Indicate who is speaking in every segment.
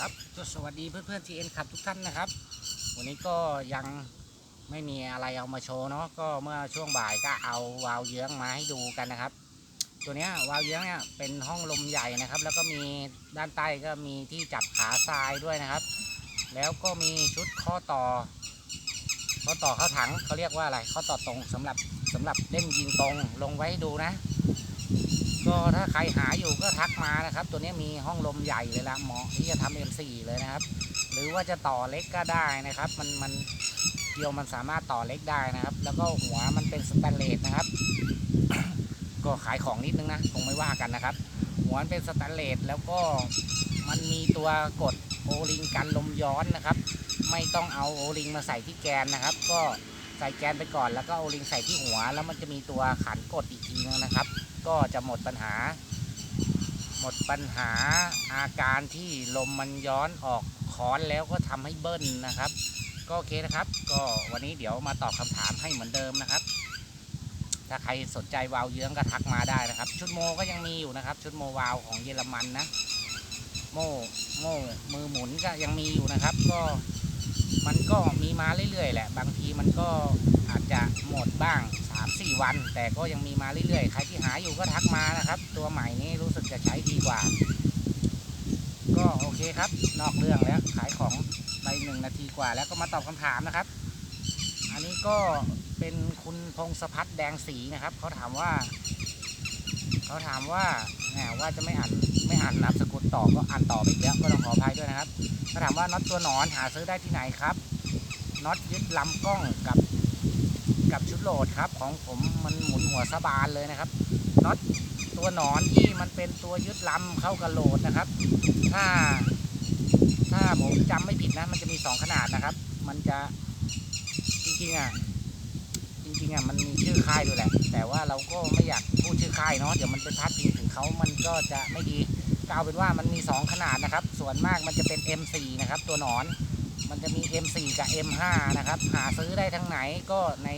Speaker 1: ครับก็สวัสดีเพื่อนๆ TN ขับทุกท่านนะครับ วันนี้ก็ยังไม่มีอะไรเอามาโชว์เนาะก็เมื่อช่วงบ่ายก็เอาวาล์วเยื้องมาให้ดูกันนะครับ ตัวนี้วาล์วเยื้องเนี่ยเป็นห้องลมใหญ่นะครับ แล้วก็มีด้านใต้ก็มีที่จับขาทรายด้วยนะครับ แล้วก็มีชุดข้อต่อ ข้อต่อเข้าถังเขาเรียกว่าอะไรข้อต่อตรงสำหรับสำหรับเล่นยิงตรงลงไว้ให้ดูนะ ก็ถ้าใครหาอยู่ก็ทักมานะครับ ตัวนี้มีห้องลมใหญ่เลยละเหมาะที่จะทำ M4 เลยนะครับ หรือว่าจะต่อเล็กก็ได้นะครับ มันมันเกียวมันสามารถต่อเล็กได้นะครับ แล้วก็หัวมันเป็นสแตนเลสนะครับ ก็ขายของนิดนึงนะคงไม่ว่ากันนะครับ หัวมันเป็นสแตนเลสแล้วก็มันมีตัวกดโอลิงกันลมย้อนนะครับ ไม่ต้องเอาโอลิงมาใส่ที่แกนนะครับ ก็ใส่แกนไปก่อนแล้วก็โอลิงใส่ที่หัว แล้วมันจะมีตัวขันกดอีกทีนึงนะครับ ก็จะหมดปัญหา หมดปัญหาอาการที่ลมมันย้อนออกคอนแล้วก็ทำให้เบิ้ลนะครับ ก็โอเคนะครับ ก็วันนี้เดี๋ยวมาตอบคำถามให้เหมือนเดิมนะครับ ถ้าใครสนใจวาวเยื้องก็ทักมาได้นะครับ ชุดโมก็ยังมีอยู่นะครับ ชุดโมวาวของเยอรมันนะ โม่โม่มือหมุนก็ยังมีอยู่นะครับ ก็มันก็มีมาเรื่อยๆแหละ บางทีมันก็ จะหมดบ้าง 3-4 วัน แต่ก็ยังมีมาเรื่อยๆ ใครที่หาอยู่ก็ทักมานะครับ ตัวใหม่นี้รู้สึกจะใช้ดีกว่า ก็โอเคครับ นอกเรื่องแล้วขายของไปหนึ่งนาทีกว่า แล้วก็มาตอบคำถามนะครับ อันนี้ก็เป็นคุณพงศพัฒน์แดงสีนะครับ เขาถามว่า เขาถามว่าแหมว่าจะไม่อ่านไม่อ่านนามสกุลต่อก็อ่านต่อไปแล้วก็ต้องขออภัยด้วยนะครับเขาถามว่าน็อตตัวหนอนหาซื้อได้ที่ไหนครับน็อตยึดลำกล้องกับ กับชุดโหลดครับ ของผมมันหมุนหัวสะบานเลยนะครับน็อตตัวหนอนที่มันเป็นตัวยึดลำเข้ากับโหลดนะครับ ถ้า ถ้าผมจำไม่ผิดนะ มันจะมีสองขนาดนะครับ มันจะจริงๆอะจริงๆอะมันมีชื่อค่ายด้วยแหละ แต่ว่าเราก็ไม่อยากพูดชื่อค่ายเนาะเดี๋ยวมันเป็นพาดพิงถึงเขามันก็จะไม่ดีก็เอาเป็นว่ามันมี 2 ขนาดนะครับ ส่วนมากมันจะเป็น M4 นะครับ ตัวหนอน มันจะมี M4 กับ M5 นะครับ หาซื้อได้ทั้งไหนก็ใน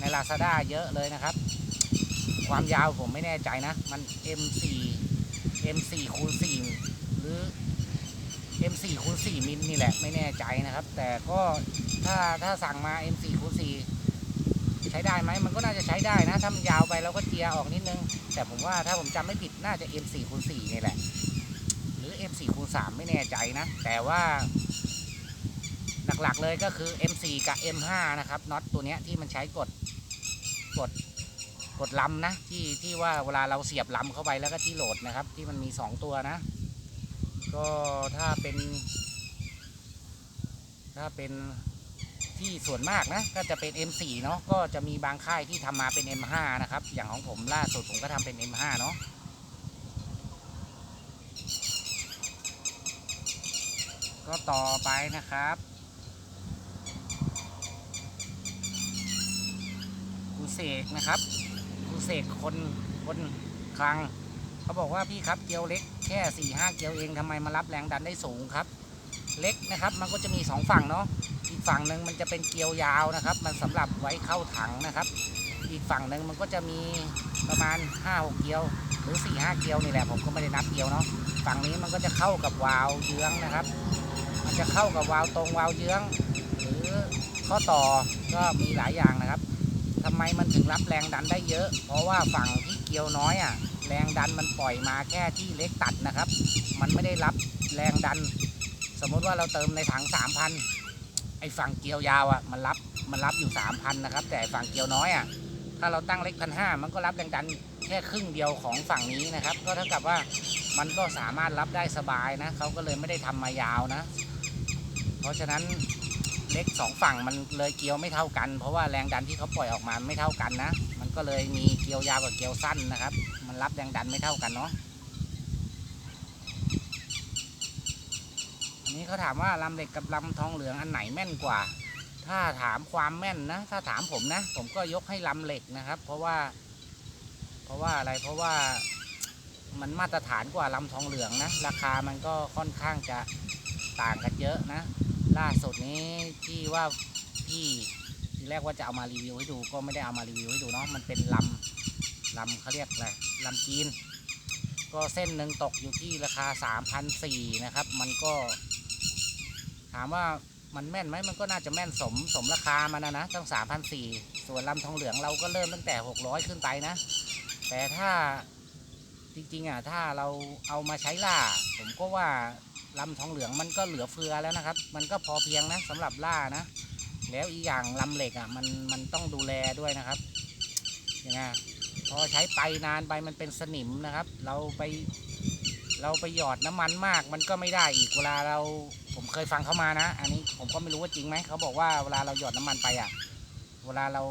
Speaker 1: ใน Lazada เยอะเลยนะครับ ความยาวผมไม่แน่ใจนะ มัน M4 M4 คูณ4หรือ M4 คูณ4มิลนี่แหละไม่แน่ใจนะครับ แต่ก็ถ้าถ้าสั่งมา M4 คูณ4ใช้ได้ไหมมันก็น่าจะใช้ได้นะ ถ้ามันยาวไปเราก็เจียออกนิดนึง แต่ผมว่าถ้าผมจำไม่ผิดน่าจะ M4 คูณ4นี่แหละ หรือ M4 คูณ3ไม่แน่ใจนะ แต่ว่า หลักๆเลยก็คือ M4 กับ M5 นะครับน็อตตัวเนี้ยที่มันใช้กดกดกดลำนะที่ที่ว่าเวลาเราเสียบลำเข้าไปแล้วก็ที่โหลดนะครับ ที่มันมี 2 ตัวนะ ก็ถ้าเป็น ถ้าเป็นที่ส่วนมากนะก็จะเป็น M4 เนาะก็จะมีบางค่ายที่ทำมาเป็น M5 นะครับ อย่างของผมล่าสุดผมก็ทำเป็น M5 เนาะก็ต่อไปนะครับ รูเสกนะครับครูเสกคนคนคลังเขาบอกว่าพี่ครับเกลียวเล็กแค่4ี่ห้าเกลียวเองทำไมมารับแรงดันได้สูงครับ เล็กนะครับมันก็จะมี 2 ฝั่งเนาะอีกฝั่งหนึ่งมันจะเป็นเกลียวยาวนะครับ มันสำหรับไว้เข้าถังนะครับ อีกฝั่งหนึ่งมันก็จะมีประมาณ5 6เกลียวหรือ4ี่ห้าเกลียวนี่แหละผมก็ไม่ได้นับเกลียวเนาะฝั่งนี้มันก็จะเข้ากับวาล์วเยื้องนะครับ มันจะเข้ากับวาล์วตรงวาล์วเยื้อง หรือข้อต่อก็มีหลายอย่างนะครับ ทำไมมันถึงรับแรงดันได้เยอะ เพราะว่าฝั่งที่เกลียวน้อยอะ แรงดันมันปล่อยมาแค่ที่เล็กตัดนะครับ มันไม่ได้รับแรงดัน สมมุติว่าเราเติมในถัง3,000ไอ้ฝั่งเกลียวยาวอะมันรับมันรับอยู่3,000นะครับ แต่ฝั่งเกลียวน้อยอะถ้าเราตั้งเล็กพันห้ามันก็รับแรงดันแค่ครึ่งเดียวของฝั่งนี้นะครับ ก็เท่ากับว่ามันก็สามารถรับได้สบายนะเขาก็เลยไม่ได้ทำมายาวนะ เพราะฉะนั้น เล็กสองฝั่งมันเลยเกลียวไม่เท่ากัน เพราะว่าแรงดันที่เขาปล่อยออกมาไม่เท่ากันนะ มันก็เลยมีเกลียวยาวกับเกลียวสั้นนะครับ มันรับแรงดันไม่เท่ากันเนาะอันนี้เขาถามว่าลำเหล็กกับลำทองเหลืองอันไหนแม่นกว่า ถ้าถามความแม่นนะ ถ้าถามผมนะ ผมก็ยกให้ลำเหล็กนะครับ เพราะว่า เพราะว่าอะไรเพราะว่ามันมาตรฐานกว่าลำทองเหลืองนะ ราคามันก็ค่อนข้างจะต่างกันเยอะนะ ล่าสุดนี้ที่ว่าพี่ทีแรกว่าจะเอามารีวิวให้ดูก็ไม่ได้เอามารีวิวให้ดูเนาะมันเป็นลำลำเขาเรียกอะไรลำจีน ก็เส้นหนึ่งตกอยู่ที่ราคา3,400นะครับ มันก็ ถามว่ามันแม่นไหมมันก็น่าจะแม่นสมสมราคามันนะนะตั้ง3,400ส่วนลำทองเหลืองเราก็เริ่มตั้งแต่ 600 ขึ้นไปนะ แต่ถ้าจริงๆอะถ้าเราเอามาใช้ล่า ผมก็ว่า ลำทองเหลืองมันก็เหลือเฟือแล้วนะครับ มันก็พอเพียงนะสำหรับล่านะ แล้วอีกอย่างลำเหล็กอะมันมันต้องดูแลด้วยนะครับยังไงพอใช้ไปนานไปมันเป็นสนิมนะครับ เราไปเราไปหยอดน้ำมันมาก มันก็ไม่ได้อีกเวลาเราผมเคยฟังเขามานะ อันนี้ผมก็ไม่รู้ว่าจริงไหมเขาบอกว่าเวลาเราหยอดน้ำมันไปอะ เวลาเรา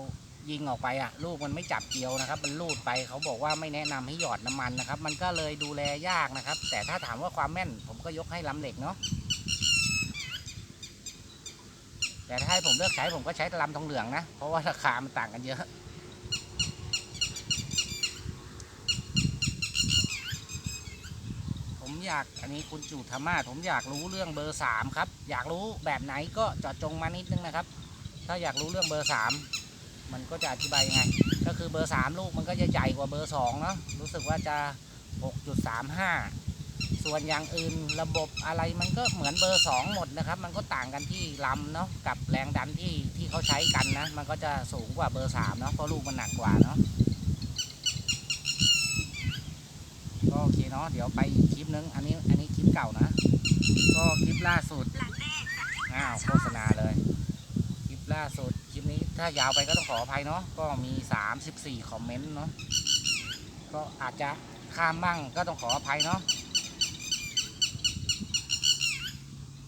Speaker 1: ยิงออกไปอะลูกมันไม่จับเกลียวนะครับ มันลูดไปเขาบอกว่าไม่แนะนำให้หยอดน้ำมันนะครับ มันก็เลยดูแลยากนะครับ แต่ถ้าถามว่าความแม่น ผมก็ยกให้ลำเหล็กเนาะแต่ถ้าให้ผมเลือกใช้ผมก็ใช้ลำทองเหลืองนะ เพราะว่าราคามันต่างกันเยอะ ผมอยากอันนี้คุณจูธรรมาผมอยากรู้เรื่องเบอร์สามครับ อยากรู้แบบไหนก็จาะจงมานิดนึงนะครับ ถ้าอยากรู้เรื่องเบอร์สาม มันก็จะอธิบายยังไง ก็คือเบอร์สามลูกมันก็จะใหญ่กว่าเบอร์สองเนาะรู้สึกว่าจะหกจุดสามห้าส่วนอย่างอื่นระบบอะไรมันก็เหมือนเบอร์สองหมดนะครับ มันก็ต่างกันที่ลำเนาะกับแรงดันที่ที่เขาใช้กันนะ มันก็จะสูงกว่าเบอร์สามเนาะเพราะลูกมันหนักกว่าเนาะก็โอเคเนาะเดี๋ยวไปอีกคลิปนึงอันนี้อันนี้คลิปเก่านะ ก็คลิปล่าสุดอ้าวโฆษณาเลย คลิปล่าสุดคลิปนี้ ถ้ายาวไปก็ต้องขออภัยเนาะก็มี 34 คอมเมนต์เนาะก็อาจจะข้ามบ้างก็ต้องขออภัยเนาะ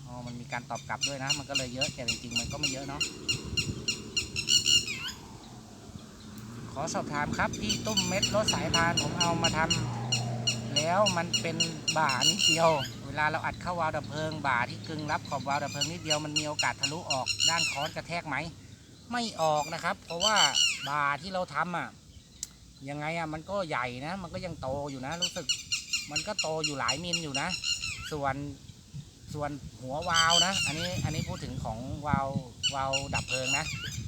Speaker 1: อ๋อมันมีการตอบกลับด้วยนะ มันก็เลยเยอะแต่จริงๆมันก็ไม่เยอะเนาะขอสอบถามครับที่ตุ้มเม็ดรถสายพานผมเอามาทำแล้วมันเป็นบ่านิดเดียว เวลาเราอัดเข้าวาล์วดับเพลิงบ่าที่กึ่งรับขอบวาล์วดับเพลิงนิดเดียวมันมีโอกาสทะลุออกด้านค้อนกระแทกไหม ไม่ออกนะครับ เพราะว่าบ่าที่เราทำอะยังไงอะมันก็ใหญ่นะ มันก็ยังโตอยู่นะ รู้สึก มันก็โตอยู่หลายมิลอยู่นะ ส่วนส่วนหัววาวนะ อันนี้อันนี้พูดถึงของวาววาวดับเพลิงนะ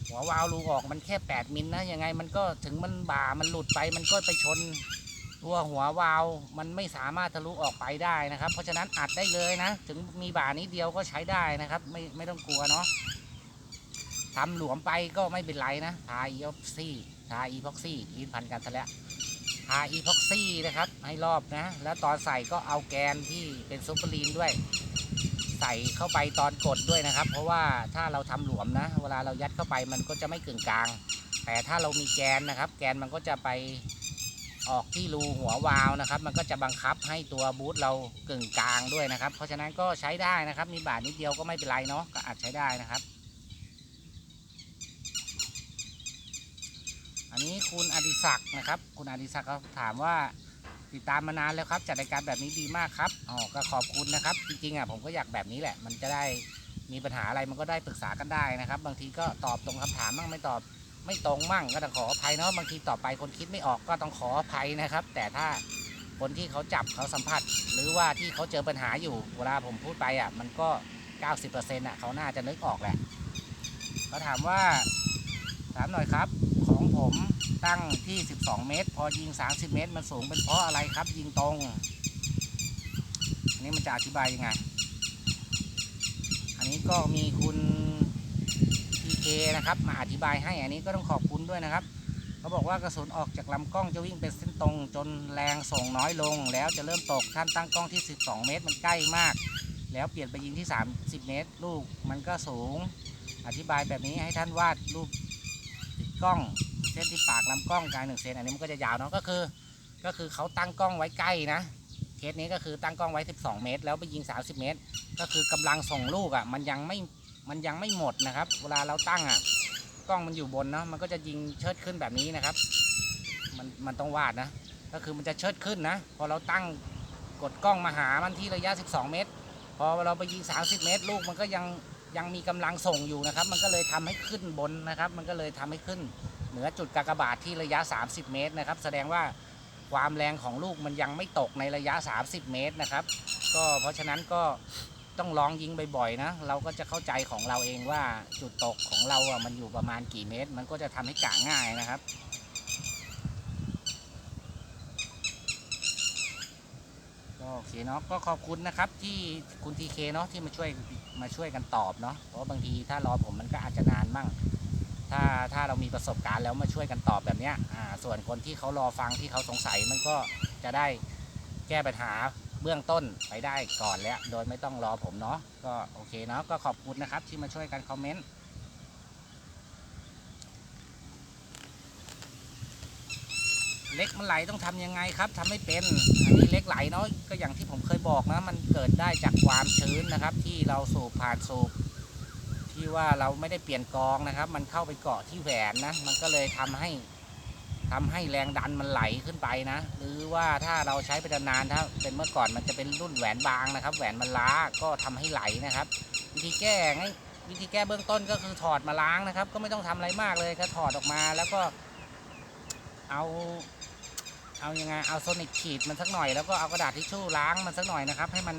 Speaker 1: หัววาวรูออกมันแค่ 8มิลนะยังไงมันก็ถึงมันบ่ามันหลุดไป มันก็ไปชนตัวหัววาวมันไม่สามารถทะลุออกไปได้นะครับ เพราะฉะนั้นอัดได้เลยนะ ถึงมีบ่านี้เดียวก็ใช้ได้นะครับ ไม่ไม่ต้องกลัวเนาะ ทำหลวมไปก็ไม่เป็นไรนะทาอีพ็อกซี่ทาอีพ็อกซี่อีพันกันซะแล้วทาอีพ็อกซี่นะครับ ให้รอบนะ แล้วตอนใส่ก็เอาแกนที่เป็นซูเปอร์ลีนด้วย ใส่เข้าไปตอนกดด้วยนะครับ เพราะว่าถ้าเราทำหลวมนะ เวลาเรายัดเข้าไปมันก็จะไม่กึ่งกลาง แต่ถ้าเรามีแกนนะครับ แกนมันก็จะไปออกที่รูหัววาล์วนะครับ มันก็จะบังคับให้ตัวบูทเรากึ่งกลางด้วยนะครับ เพราะฉะนั้นก็ใช้ได้นะครับ มีบาทนิดเดียวก็ไม่เป็นไรเนาะก็อาจใช้ได้นะครับ อันนี้คุณอดิศักดิ์นะครับ คุณอดิศักดิ์เขาถามว่าติดตามมานานแล้วครับ จัดรายการแบบนี้ดีมากครับอ๋อก็ขอบคุณนะครับ จริงๆอะผมก็อยากแบบนี้แหละ มันจะได้มีปัญหาอะไรมันก็ได้ปรึกษากันได้นะครับ บางทีก็ตอบตรงคำถามบ้างไม่ตอบไม่ตรงมั่งก็ต้องขออภัยเนาะบางทีต่อไปคนคิดไม่ออกก็ต้องขออภัยนะครับ แต่ถ้าคนที่เขาจับเขาสัมผัส หรือว่าที่เขาเจอปัญหาอยู่เวลาผมพูดไปอะ มันก็ 90%อะเขาน่าจะนึกออกแหละเขาถามว่าถามหน่อยครับ ของผมตั้งที่ 12 เมตร พอยิง 30 เมตร มันสูงเป็นเพราะอะไรครับ ยิงตรงอันนี้มันจะอธิบายยังไง อันนี้ก็มีคุณ PK นะครับ มาอธิบายให้อันนี้ก็ต้องขอบคุณด้วยนะครับเขาบอกว่ากระสุนออกจากลำกล้องจะวิ่งเป็นเส้นตรง จนแรงส่งน้อยลง แล้วจะเริ่มตกท่านตั้งกล้องที่ 12 เมตร มันใกล้มาก แล้วเปลี่ยนไปยิงที่ 30 เมตร ลูกมันก็สูง อธิบายแบบนี้ให้ท่านวาดรูป กล้อง เส้นที่ปากลำกล้องกลางหนึ่งเซนอันนี้มันก็จะยาวเนาะก็คือ ก็คือเขาตั้งกล้องไว้ใกล้นะเคสนี้ก็คือตั้งกล้องไว้ 12 เมตร แล้วไปยิง 30 เมตร ก็คือกำลังส่งลูกอะมันยังไม่มันยังไม่หมดนะครับ เวลาเราตั้งอะกล้องมันอยู่บนเนาะมันก็จะยิงเชิดขึ้นแบบนี้นะครับมันมันต้องวาดนะ ก็คือมันจะเชิดขึ้นนะ พอเราตั้งกดกล้องมาหามันที่ระยะ 12 เมตร พอเราไปยิง 30 เมตร ลูกมันก็ยัง ยังมีกำลังส่งอยู่นะครับ มันก็เลยทำให้ขึ้นบนนะครับ มันก็เลยทำให้ขึ้นเหนือจุดกากบาทที่ระยะ 30 เมตรนะครับ แสดงว่าความแรงของลูกมันยังไม่ตกในระยะ 30 เมตรนะครับ ก็เพราะฉะนั้นก็ต้องลองยิงบ่อยๆนะ เราก็จะเข้าใจของเราเองว่าจุดตกของเราอะมันอยู่ประมาณกี่เมตร มันก็จะทำให้กะง่ายนะครับ โอเคเนาะก็ขอบคุณนะครับที่คุณทีเคเนาะที่มาช่วยมาช่วยกันตอบเนาะเพราะบางทีถ้ารอผมมันก็อาจจะนานมั่ง ถ้าถ้าเรามีประสบการณ์แล้วมาช่วยกันตอบแบบเนี้ยอ่าส่วนคนที่เขารอฟังที่เขาสงสัยมันก็จะได้แก้ปัญหาเบื้องต้นไปได้ก่อนแล้ว โดยไม่ต้องรอผมเนาะก็โอเคเนาะก็ขอบคุณนะครับที่มาช่วยกันคอมเมนต์ เล็กมันไหลต้องทำยังไงครับทำไม่เป็นอันนี้เล็กไหลเนาะก็อย่างที่ผมเคยบอกนะมันเกิดได้จากความชื้นนะครับ ที่เราสูบผ่านสูบที่ว่าเราไม่ได้เปลี่ยนกรองนะครับ มันเข้าไปเกาะที่แหวนนะ มันก็เลยทำให้ทำให้แรงดันมันไหลขึ้นไปนะ หรือว่าถ้าเราใช้ไปนานๆถ้าเป็นเมื่อก่อนมันจะเป็นรุ่นแหวนบางนะครับ แหวนมันล้าก็ทำให้ไหลนะครับ วิธีแก้ง่ายวิธีแก้เบื้องต้นก็คือถอดมาล้างนะครับ ก็ไม่ต้องทำอะไรมากเลยก็ถอดออกมาแล้วก็เอา เอายังไงเอาโซนิกฉีดมันสักหน่อยแล้วก็เอากระดาษทิชชู่ล้างมันสักหน่อยนะครับ ให้มัน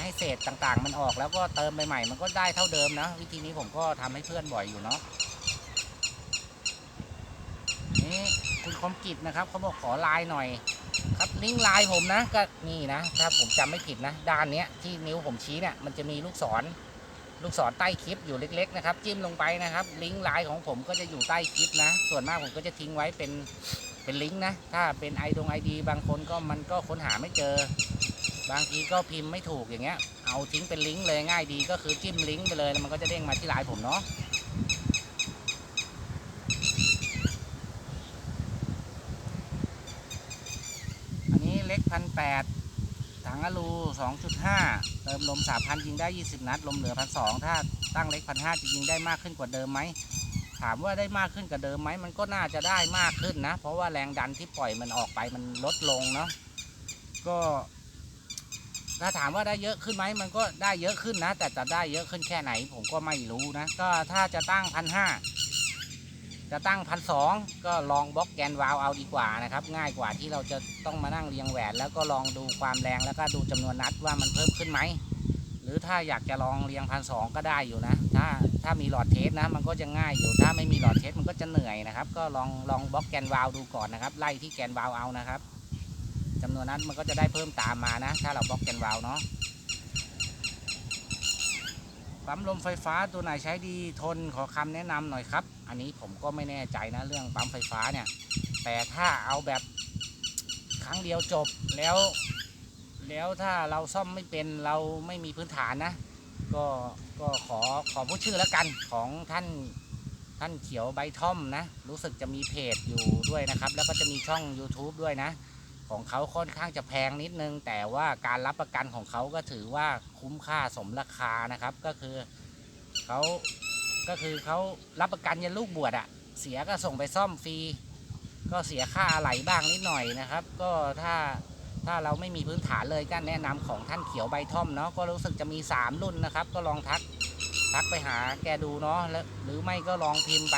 Speaker 1: ให้เศษต่างๆ มันออกแล้วก็เติมไปใหม่มันก็ได้เท่าเดิมนะ วิธีนี้ผมก็ทำให้เพื่อนบ่อยอยู่เนาะนี่คุณคมกิจนะครับเขาบอกขอไลน์หน่อย ครับลิงก์ไลน์ผมนะก็นี่นะถ้าผมจำไม่ผิดนะ ด้านเนี้ยที่นิ้วผมชี้เนี่ยมันจะมีลูกศรลูกศรใต้คลิปอยู่เล็ก ๆ นะครับ จิ้มลงไปนะครับ ลิงก์ไลน์ของผมก็จะอยู่ใต้คลิปนะ ส่วนมากผมก็จะทิ้งไว้เป็น เป็นลิงก์นะ ถ้าเป็นไอดงไอดีบางคนก็มันก็ค้นหาไม่เจอ บางทีก็พิมพ์ไม่ถูกอย่างเงี้ย เอาทิ้งเป็นลิงก์เลยง่ายดีก็คือจิ้มลิงก์ไปเลยแล้วมันก็จะเด้งมาที่ไลน์ผมเนาะอันนี้เล็กพันแปดถังอลู2.5 เติมลม 3,000 ยิงได้ 20 นัด ลมเหลือพันสถ้าตั้งเล็กพันห้าจะยิงได้มากขึ้นกว่าเดิมไหมามว่าได้มากขึ้นกับเดิมไหมมันก็น่าจะได้มากขึ้นนะ เพราะว่าแรงดันที่ปล่อยมันออกไปมันลดลงเนาะก็ถ้าถามว่าได้เยอะขึ้นไหมมันก็ได้เยอะขึ้นนะ แต่จะได้เยอะขึ้นแค่ไหน ผมก็ไม่รู้นะ ก็ถ้าจะตั้งพันห้าจะตั้งพันสองก็ลองบล็อกแกนวาลวเอาดีกว่านะครับ ง่ายกว่าที่เราจะต้องมานั่งเรียงแหวน แล้วก็ลองดูความแรงแล้วก็ดูจำนวนนัดว่ามันเพิ่มขึ้นไหมหรือถ้าอยากจะลองเรียงพันสองก็ได้อยู่นะ ถ้า ถ้ามีหลอดเทสนะ มันก็จะง่ายอยู่ถ้าไม่มีหลอดเทสมันก็จะเหนื่อยนะครับ ก็ลองลองบล็อกแกนวาลดูก่อนนะครับ ไล่ที่แกนวาลเอานะครับจำนวนนั้นมันก็จะได้เพิ่มตามมานะ ถ้าเราบล็อกแกนวาลเนาะปั๊มลมไฟฟ้าตัวไหนใช้ดีทนขอคำแนะนำหน่อยครับ อันนี้ผมก็ไม่แน่ใจนะเรื่องปั๊มไฟฟ้าเนี่ย แต่ถ้าเอาแบบครั้งเดียวจบแล้ว แล้วถ้าเราซ่อมไม่เป็นเราไม่มีพื้นฐานนะ ก็ก็ขอขอพูดชื่อแล้วกันของท่านท่านเขียวใบท่อมนะ รู้สึกจะมีเพจอยู่ด้วยนะครับ แล้วก็จะมีช่อง YouTube ด้วยนะ ของเขาค่อนข้างจะแพงนิดนึง แต่ว่าการรับประกันของเขาก็ถือว่าคุ้มค่าสมราคานะครับ ก็คือเขาก็คือเขารับประกันยันลูกบวชอะเสียก็ส่งไปซ่อมฟรีก็เสียค่าอะไหลบ้างนิดหน่อยนะครับ ก็ถ้า ถ้าเราไม่มีพื้นฐานเลยก็แนะนำของท่านเขียวใบท่อมเนาะก็รู้สึกจะมี 3 รุ่นนะครับ ก็ลองทักทักไปหาแกดูเนาะแล้วหรือไม่ก็ลองพิมพ์ไป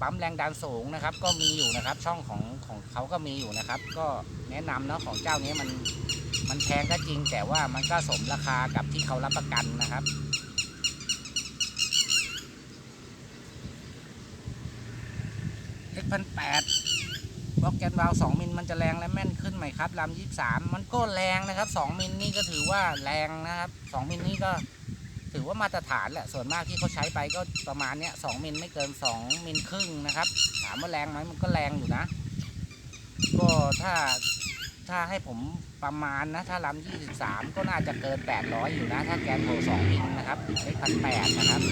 Speaker 1: ปั๊มแรงดันสูงนะครับ ก็มีอยู่นะครับช่องของของเขาก็มีอยู่นะครับ ก็แนะนำเนาะของเจ้านี้มันมันแพงก็จริง แต่ว่ามันก็สมราคากับที่เขารับประกันนะครับ X พันแปด บล็อกแกนวาล2มิลมันจะแรงและแม่นขึ้นไหมครับลำ23 มันก็แรงนะครับ 2 มิลนี่ก็ถือว่าแรงนะครับ 2 มิลนี่ก็ถือว่ามาตรฐานแหละ ส่วนมากที่เขาใช้ไปก็ประมาณเนี้ย2มิลไม่เกิน 2 มิลครึ่งนะครับ ถามว่าแรงไหมมันก็แรงอยู่นะ ก็ถ้าถ้าให้ผมประมาณนะ ถ้าลำ23 ก็น่าจะเกิน 800 อยู่นะ ถ้าแกนโผ2มิลนะครับเล็กพันแปดนะครับ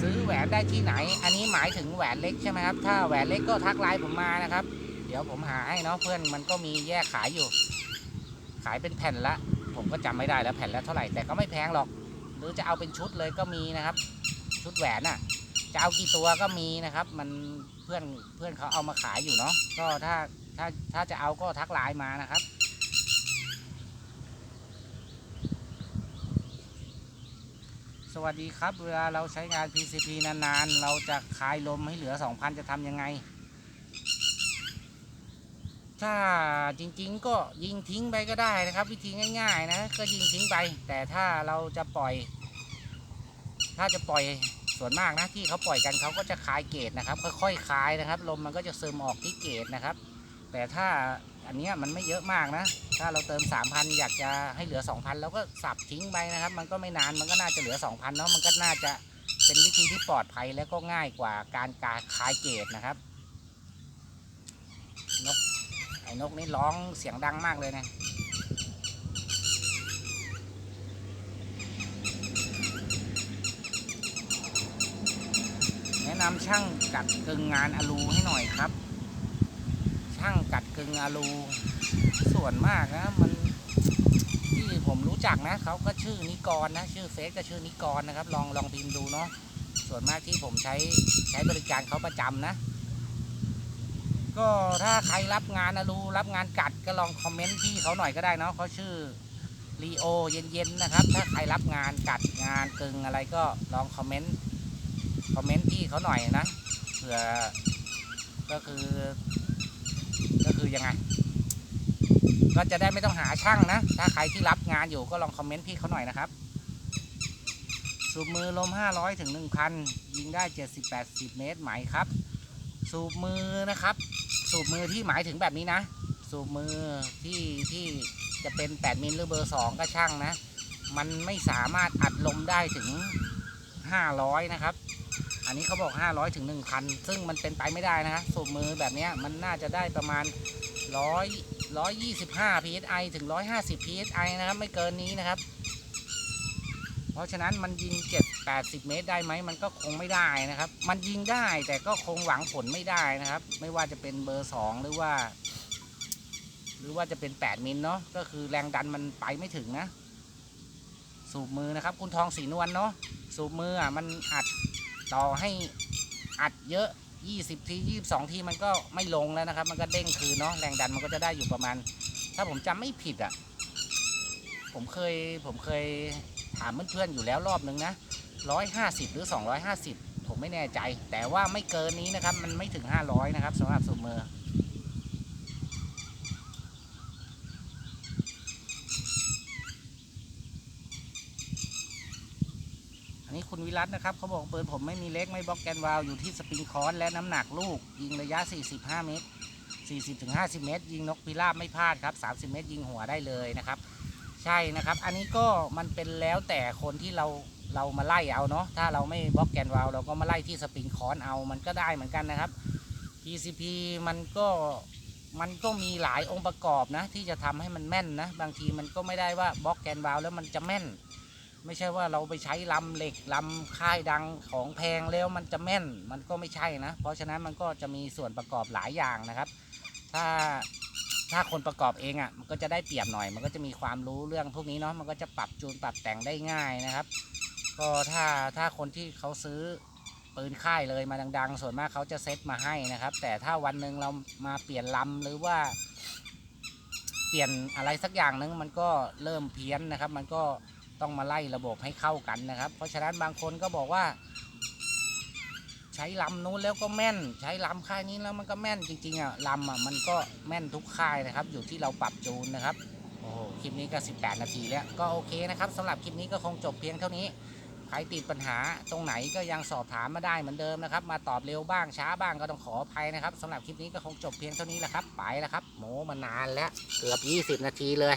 Speaker 1: ซื้อแหว นได้ที่ไหน อันนี้หมายถึงแหวนเล็กใช่ไหมครับ ถ้าแหวนเล็กก็ทักไลน์ผมมานะครับ เดี๋ยวผมหาให้เนาะเพื่อนมันก็มีแยกขายอยู่ ขายเป็นแผ่นละ ผมก็จำไม่ได้แล้วแผ่นละเท่าไหร่แต่ก็ไม่แพงหรอก หรือจะเอาเป็นชุดเลยก็มีนะครับ ชุดแหวนน่ะ จะเอากี่ตัวก็มีนะครับ มันเพื่อนเพื่อนเขาเอามาขายอยู่เนาะก็ถ้าถ้าถ้าจะเอาก็ทักไลน์มานะครับ สวัสดีครับ เวลาเราใช้งาน PCP นานๆ เราจะคลายลมให้เหลือ 2,000 จะทำยังไง ถ้าจริงๆ ก็ยิงทิ้งไปก็ได้นะครับ วิธีง่าย ๆ นะ ก็ยิงทิ้งไป แต่ถ้าเราจะปล่อย ถ้าจะปล่อยส่วนมากนะที่เขาปล่อยกันเขาก็จะคลายเกตนะครับ ค่อยๆคลายนะครับ ลมมันก็จะซึมออกที่เกตนะครับ แต่ถ้า อันนี้มันไม่เยอะมากนะ ถ้าเราเติม 3,000 อยากจะให้เหลือ 2,000 แล้วก็สับทิ้งไปนะครับ มันก็ไม่นานมันก็น่าจะเหลือ 2,000เนาะมันก็น่าจะเป็นวิธีที่ปลอดภัยและก็ง่ายกว่าการกาคายเกตนะครับนกไอ้นกนี่ร้องเสียงดังมากเลยนะแนะนำช่างกัดกึ่งงานอลูให้หน่อยครับ ช่งกัดกึ่งอลู ส่วนมากนะมันที่ผมรู้จักนะเขาก็ชื่อนิกรนะ ชื่อเฟซก็ชื่อนิกรนะครับ ลองลองพิมพ์ดูเนาะส่วนมากที่ผมใช้ใช้บริการเขาประจำนะ ก็ถ้าใครรับงานอลูรับงานกัดก็ลองคอมเมนต์ที่เขาหน่อยก็ได้เนาะเขาชื่อลีโอเย็นๆนะครับ ถ้าใครรับงานกัดงานกึ่งอะไรก็ลองคอมเมนต์คอมเมนต์พี่เขาหน่อยนะเผื่อก็คือ ยังไง ก็จะได้ไม่ต้องหาช่างนะ ถ้าใครที่รับงานอยู่ก็ลองคอมเมนต์พี่เขาหน่อยนะครับ สูบมือลม 500ถึง1,000 ยิงได้ 70-80 เมตรไหมครับ สูบมือนะครับ สูบมือที่หมายถึงแบบนี้นะ สูบมือที่ที่จะเป็น 8 มิลหรือเบอร์ 2 ก็ช่างนะ มันไม่สามารถอัดลมได้ถึง 500 นะครับ อันนี้เขาบอก 500ถึง1,000 ซึ่งมันเป็นไปไม่ได้นะสูบมือแบบนี้มันน่าจะได้ประมาณ 100 125 psi ถึง 150 psi นะครับ ไม่เกินนี้นะครับ เพราะฉะนั้นมันยิง 7 80 เมตรได้ไหม มันก็คงไม่ได้นะครับ มันยิงได้แต่ก็คงหวังผลไม่ได้นะครับ ไม่ว่าจะเป็นเบอร์ 2 หรือว่า หรือว่าจะเป็น 8 มิลเนาะก็คือแรงดันมันไปไม่ถึงนะ สูบมือนะครับ คุณทองสีนวลเนาะสูบมืออะมันอัด ต่อให้อัดเยอะ 20 ที 22 ทีมันก็ไม่ลงแล้วนะครับ มันก็เด้งคืนเนาะแรงดันมันก็จะได้อยู่ประมาณ ถ้าผมจำไม่ผิดอะ ผมเคยผมเคยถามเพื่อนๆอยู่แล้วรอบนึงนะ 150 หรือ 250 ผมไม่แน่ใจ แต่ว่าไม่เกินนี้นะครับ มันไม่ถึง 500 นะครับสำหรับสูบมือ อันนี้ คุณวิรัตนะครับเขาบอกปืนผมไม่มีเล็กไม่บล็อกแกนวาลอยู่ที่สปริงคอนและน้ำหนักลูก ยิงระยะ 45 เมตร 40-50 เมตร ยิงนกพิราบไม่พลาดครับ 30 เมตร ยิงหัวได้เลยนะครับ ใช่นะครับ อันนี้ก็มันเป็นแล้วแต่คนที่เราเรามาไล่เอาเนาะถ้าเราไม่บล็อกแกนวาลเราก็มาไล่ที่สปริงคอนเอามันก็ได้เหมือนกันนะครับ PCP มันก็มันก็มีหลายองค์ประกอบนะที่จะทำให้มันแม่นนะ บางทีมันก็ไม่ได้ว่าบล็อกแกนวาลแล้วมันจะแม่น ไม่ใช่ว่าเราไปใช้ลำเหล็กลำค่ายดังของแพงแล้วมันจะแม่นมันก็ไม่ใช่นะ เพราะฉะนั้นมันก็จะมีส่วนประกอบหลายอย่างนะครับ ถ้าถ้าคนประกอบเองอะ่ะมันก็จะได้เปรียบหน่อย มันก็จะมีความรู้เรื่องพวกนี้เนาะมันก็จะปรับจูนปรับแต่งได้ง่ายนะครับ ก็ถ้าถ้าคนที่เขาซื้อปืนค่ายเลยมาดัง ๆ ส่วนมากเขาจะเซ็ตมาให้นะครับ แต่ถ้าวันหนึ่งเรามาเปลี่ยนลำหรือว่า เปลี่ยนอะไรสักอย่างหนึงมันก็เริ่มเพี้ยนนะครับ มันก็ ต้องมาไล่ระบบให้เข้ากันนะครับ เพราะฉะนั้นบางคนก็บอกว่า ใช้ลำนู้นแล้วก็แม่น ใช้ลำค่ายนี้แล้วมันก็แม่นจริงๆอะลำอะมันก็แม่นทุกค่ายนะครับ อยู่ที่เราปรับจูนนะครับโอ้โหคลิปนี้ก็ 18 นาทีแล้วก็โอเคนะครับสำหรับคลิปนี้ก็คงจบเพียงเท่านี้ใครติดปัญหาตรงไหนก็ยังสอบถามมาได้เหมือนเดิมนะครับ มาตอบเร็วบ้างช้าบ้างก็ต้องขออภัยนะครับสำหรับคลิปนี้ก็คงจบเพียงเท่านี้แหละครับ ไปแล้วครับโมมานานแล้วเกือบ 20 นาทีเลย